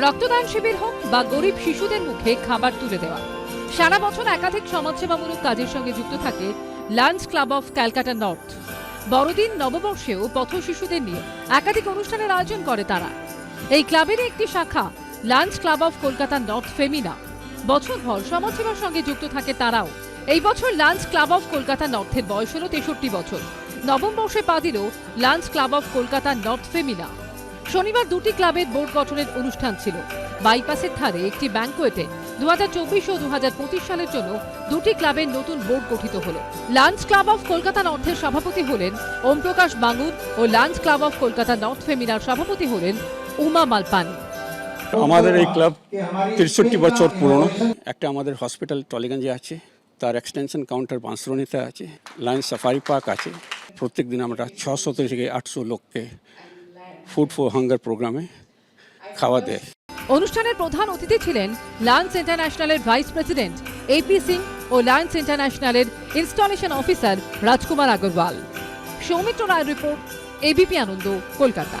রক্তদান শিবির হোক বা গরিব শিশুদের মুখে খাবার তুলে দেওয়া। সারা বছর একাধিক সমাজসেবামূলক কাজের সঙ্গে যুক্ত থাকে lions club of Calcutta north. বড়দিন নববর্ষেও পথ শিশুদের নিয়ে একাধিক অনুষ্ঠানের আয়োজন করে তারা। এই ক্লাবের একটি শাখা, lions club of Kolkata north Femina. বছরভর সমাজসেবার সঙ্গে যুক্ত থাকে তারাও। এই বছর লাঞ্চ ক্লাব অফ কলকাতা নর্থের বয়স হল তেষট্টি বছর। নবম বর্ষে পা দিল lions club of Kolkata north Femina. শনিবার দুটি ক্লাবের বোর্ড গঠনের অনুষ্ঠান ছিল। বাইপাসের ধারে একটি ব্যাংকোয়েটে দু হাজার চব্বিশ ও দু হাজার পঁচিশ সালের জন্য দুটি ক্লাবের নতুন বোর্ড গঠিত হল। লাঞ্চ ক্লাব অফ কলকাতা নর্থের সভাপতি হলেন ওম প্রকাশ বাঙ্গুর ও lions club of Kolkata north ফেমিনার সভাপতি হলেন উমা মালপানি। আমাদের এই ক্লাব তিরষট্টি বছর পুরনো। একটা আমাদের হসপিটাল টলিগঞ্জে আছে, তার এক্সটেনশন কাউন্টার বাঁশরণিতে আছে লাইন সাফারি পার্ক আছে। প্রত্যেক দিন আমরা ছশো থেকে আটশো লোককে ফুড ফর হাঙ্গার প্রোগ্রামে খাওয়া দেয় অনুষ্ঠানের প্রধান অতিথি ছিলেন লান্স ইন্টারন্যাশনালের ভাইস প্রেসিডেন্ট এপি সিং ও লায়ন্স ইন্টারন্যাশনালের ইনস্টলেশন অফিসার রাজকুমার আগরওয়াল সৌমিত্র রায়ের report ABP Ananda Kolkata